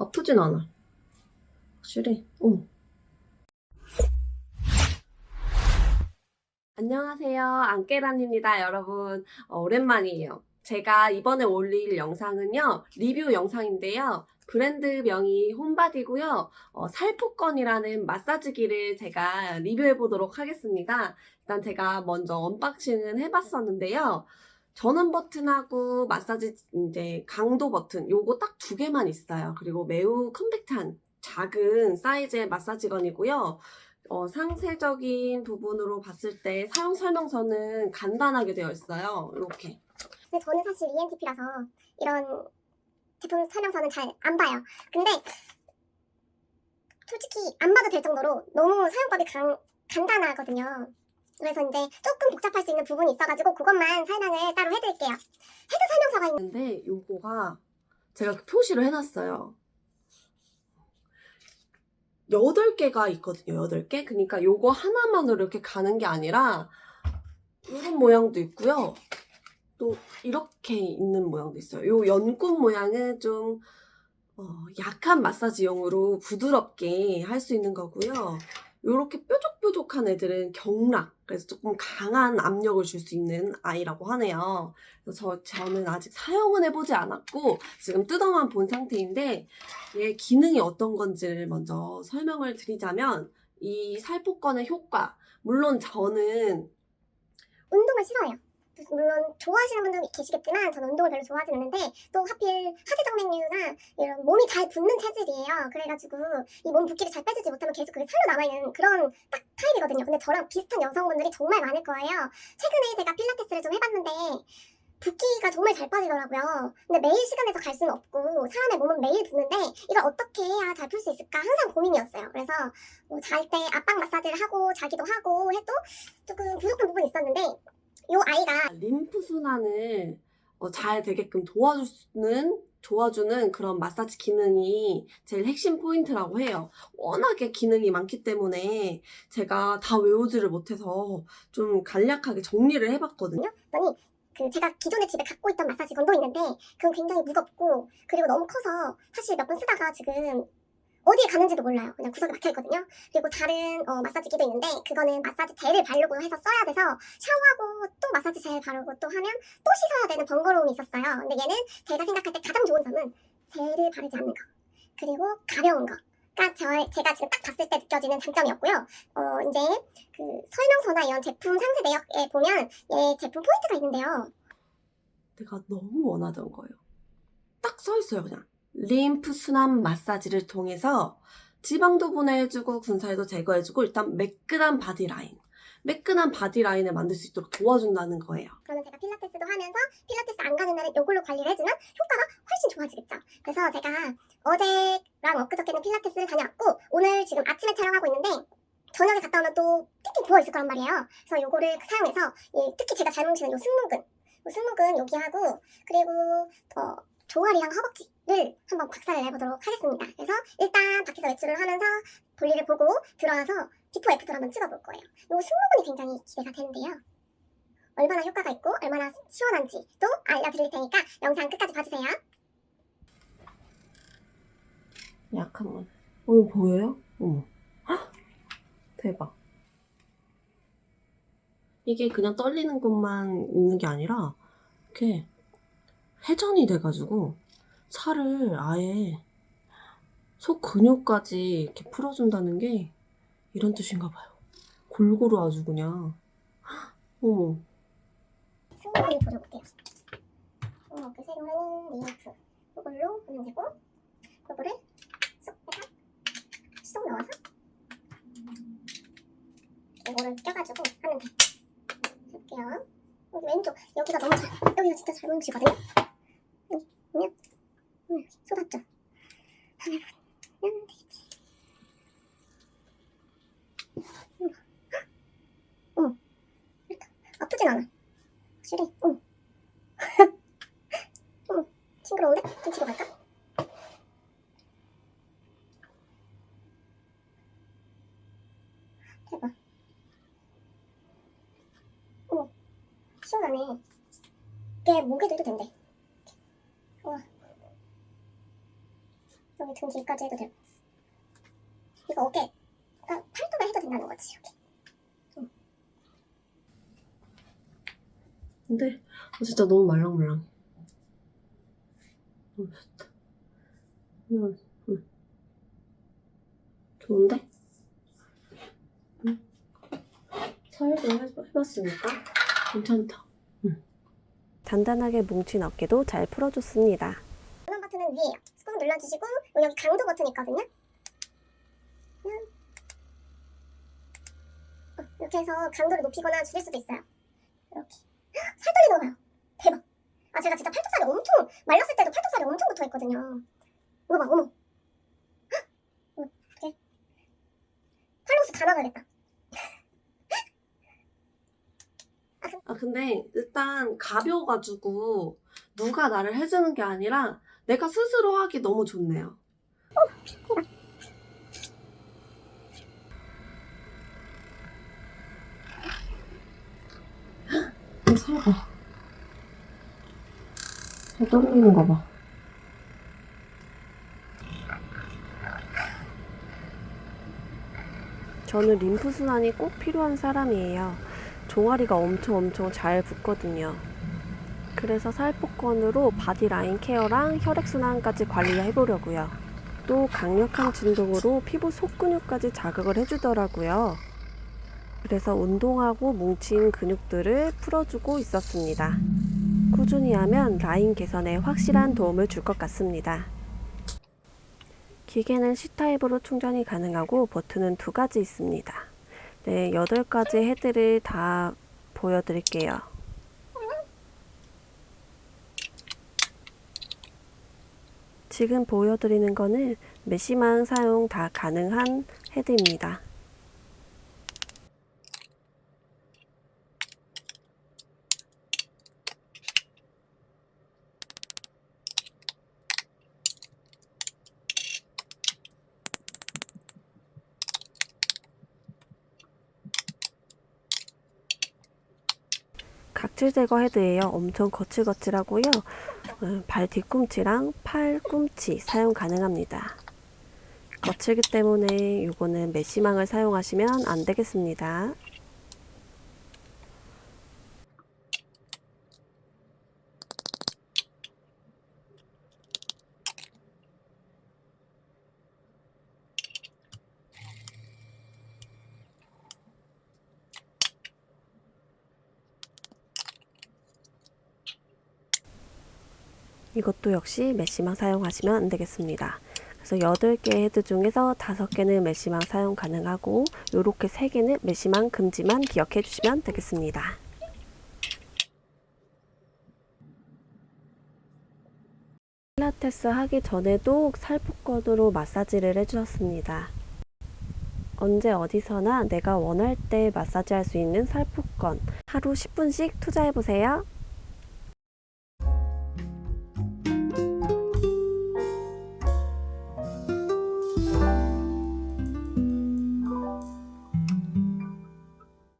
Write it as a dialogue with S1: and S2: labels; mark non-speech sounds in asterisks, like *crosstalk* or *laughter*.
S1: 아프진 않아. 확실히. 어. 안녕하세요. 안깨란입니다, 여러분. 어, 오랜만이에요. 제가 이번에 올릴 영상은요, 리뷰 영상인데요. 브랜드명이 홈바디고요. 어, 살포건이라는 마사지기를 제가 리뷰해 보도록 하겠습니다. 일단 제가 먼저 언박싱은 해봤었는데요. 전원 버튼하고 마사지 이제 강도 버튼 요거 딱 두 개만 있어요. 그리고 매우 컴팩트한 작은 사이즈의 마사지건이고요. 어, 상세적인 부분으로 봤을 때 사용 설명서는 간단하게 되어 있어요. 이렇게.
S2: 근데 저는 사실 ENTP라서 이런 제품 설명서는 잘 안 봐요. 근데 솔직히 안 봐도 될 정도로 너무 사용법이 간, 간단하거든요. 그래서 이제 조금 복잡할 수 있는 부분이 있어가지고 그것만 설명을 따로 해드릴게요. 헤드 설명서가 있는
S1: 있는데 요거가 제가 표시를 해놨어요. 8개가 있거든요. 8개. 그러니까 요거 하나만으로 이렇게 가는 게 아니라 이런 모양도 있고요. 또 이렇게 있는 모양도 있어요. 요 연꽃 모양은 좀 어, 약한 마사지용으로 부드럽게 할 수 있는 거고요. 요렇게 뾰족뾰족한 애들은 경락, 그래서 조금 강한 압력을 줄 수 있는 아이라고 하네요. 그래서 저, 저는 아직 사용은 해보지 않았고, 지금 뜯어만 본 상태인데, 얘 기능이 어떤 건지를 먼저 설명을 드리자면, 이 살포건의 효과, 물론 저는
S2: 운동을 싫어해요. 물론 좋아하시는 분도 계시겠지만 저는 운동을 별로 좋아하지 않는데 또 하필 하지정맥류나 이런 몸이 잘 붓는 체질이에요. 그래가지고 이 몸 붓기를 잘 빼주지 못하면 계속 그게 살로 남아있는 그런 딱 타입이거든요. 근데 저랑 비슷한 여성분들이 정말 많을 거예요. 최근에 제가 필라테스를 좀 해봤는데 붓기가 정말 잘 빠지더라고요. 근데 매일 시간에서 갈 수는 없고 사람의 몸은 매일 붓는데 이걸 어떻게 해야 잘 풀 수 있을까 항상 고민이었어요. 그래서 뭐 잘 때 압박 마사지를 하고 자기도 하고 해도 조금 부족한 부분이 있었는데 요 아이가
S1: 림프 순환을 어, 잘 되게끔 도와주는 도와주는 그런 마사지 기능이 제일 핵심 포인트라고 해요. 워낙에 기능이 많기 때문에 제가 다 외우지를 못해서 좀 간략하게 정리를 해봤거든요.
S2: 봤더니 그 제가 기존에 집에 갖고 있던 마사지 건도 있는데 그건 굉장히 무겁고 그리고 너무 커서 사실 몇 번 쓰다가 지금 어디에 가는지도 몰라요. 그냥 구석에 막혀 있거든요. 그리고 다른 어, 마사지기도 있는데 그거는 마사지 젤을 바르고 해서 써야 돼서 샤워하고 또 마사지 젤 바르고 또 하면 또 씻어야 되는 번거로움이 있었어요. 근데 얘는 제가 생각할 때 가장 좋은 점은 젤을 바르지 않는 거 그리고 가벼운 거. 가 저, 제가 지금 딱 봤을 때 느껴지는 장점이었고요. 어, 이제 그 설명서나 이런 제품 상세 내역에 보면 얘 제품 포인트가 있는데요.
S1: 내가 너무 원하던 거예요. 딱 써 있어요, 그냥. 림프 순환 마사지를 통해서 지방도 분해해주고 군살도 제거해주고 일단 매끈한 바디 라인. 매끈한 바디 라인을 만들 수 있도록 도와준다는 거예요.
S2: 그러면 제가 필라테스도 하면서 필라테스 안 가는 날은 이걸로 관리를 해주면 효과가 훨씬 좋아지겠죠. 그래서 제가 어제랑 엊그저께는 필라테스를 다녀왔고 오늘 지금 아침에 촬영하고 있는데 저녁에 갔다 오면 또 띵띵 부어 있을 거란 말이에요. 그래서 요거를 사용해서 이 특히 제가 잘 뭉치는 요 승모근 요 승모근 여기 하고 그리고 어, 종아리랑 허벅지를 한번 박살을 내보도록 하겠습니다. 그래서 일단 밖에서 외출을 하면서 볼일을 보고 들어와서 비포 애프터를 한번 찍어볼 거예요. 요 승모근이 굉장히 기대가 되는데요. 얼마나 효과가 있고 얼마나 시원한지도 알려드릴 테니까 영상 끝까지 봐주세요.
S1: 약한 건. 어, 이거 보여요? 어머. 헉! 대박. 이게 그냥 떨리는 것만 있는 게 아니라, 이렇게 회전이 돼가지고, 살을 아예 속 근육까지 이렇게 풀어준다는 게 이런 뜻인가 봐요. 골고루 아주 그냥. 헉! *gasps* 어머.
S2: 승모근을 조져볼게요. 어, 그 세로는 리프 이걸로 하면 되고 요거를 쏙 해서 쏙 넣어서 이거를 껴가지고 하면 돼. 할게요. 여기 왼쪽 여기가 너무 잘 여기가 진짜 잘 뭉치거든요. 여기 보면 음, 쏟았죠. 하면 하면 되겠지. 음. 어, 일단 아프진 않아. 확실히, 응. 응, 싱그러운데? 좀 뒤로 갈까? 대박. 어, 시원하네. 이게 목에도 해도 된대. 우와. 여기 등 뒤까지 해도 되고 이거 어깨 그러니까 팔뚝에 해도 된다는 거지 이렇게
S3: 근데 아, 진짜 너무 말랑말랑. 너무 좋다. 응, 응. 좋은데? 응. 사회도 해봤- 해봤으니까 괜찮다.
S1: 단단하게 뭉친 어깨도 잘 풀어줬습니다.
S2: 전원 버튼은 위에요 꾹 눌러주시고 여기 강도 버튼 있거든요 어, 이렇게 해서 강도를 높이거나 줄일 수도 있어요 이렇게 헉, 살떨리 넣어요 대박 아 제가 진짜 팔뚝살이 엄청 말랐을 때도 팔뚝살이 엄청 붙어있거든요. 이거 봐 어머. 헉, 어떡해. 팔로스 다 나가겠다.
S3: 아 근데 일단 가벼워가지고 누가 나를 해주는 게 아니라 내가 스스로 하기 너무 좋네요. 헉, 살 봐. 잘 떨리는 거 봐.
S1: 저는 림프순환이 꼭 필요한 사람이에요. 종아리가 엄청 엄청 잘 붓거든요. 그래서 살포건으로 바디 라인 케어랑 혈액순환까지 관리해 보려고요. 또 강력한 진동으로 피부 속근육까지 자극을 해주더라고요. 그래서 운동하고 뭉친 근육들을 풀어주고 있었습니다. 꾸준히 하면 라인 개선에 확실한 도움을 줄 것 같습니다. 기계는 C타입으로 충전이 가능하고 버튼은 두 가지 있습니다. 네, 8가지 헤드를 다 보여드릴게요. 지금 보여드리는 거는 메시망 사용 다 가능한 헤드입니다. 각질 제거 헤드예요. 엄청 거칠거칠하고요. 어, 발 뒤꿈치랑 팔 꿈치 사용 가능합니다. 거칠기 때문에 이거는 메시망을 사용하시면 안 되겠습니다. 이것도 역시 메시망 사용하시면 안 되겠습니다. 그래서 8개 헤드 중에서 5개는 메시망 사용 가능하고 요렇게 3개는 메시망 금지만 기억해 주시면 되겠습니다. 필라테스 하기 전에도 살포건으로 마사지를 해주셨습니다. 언제 어디서나 내가 원할 때 마사지 할 수 있는 살포건 하루 10분씩 투자해 보세요.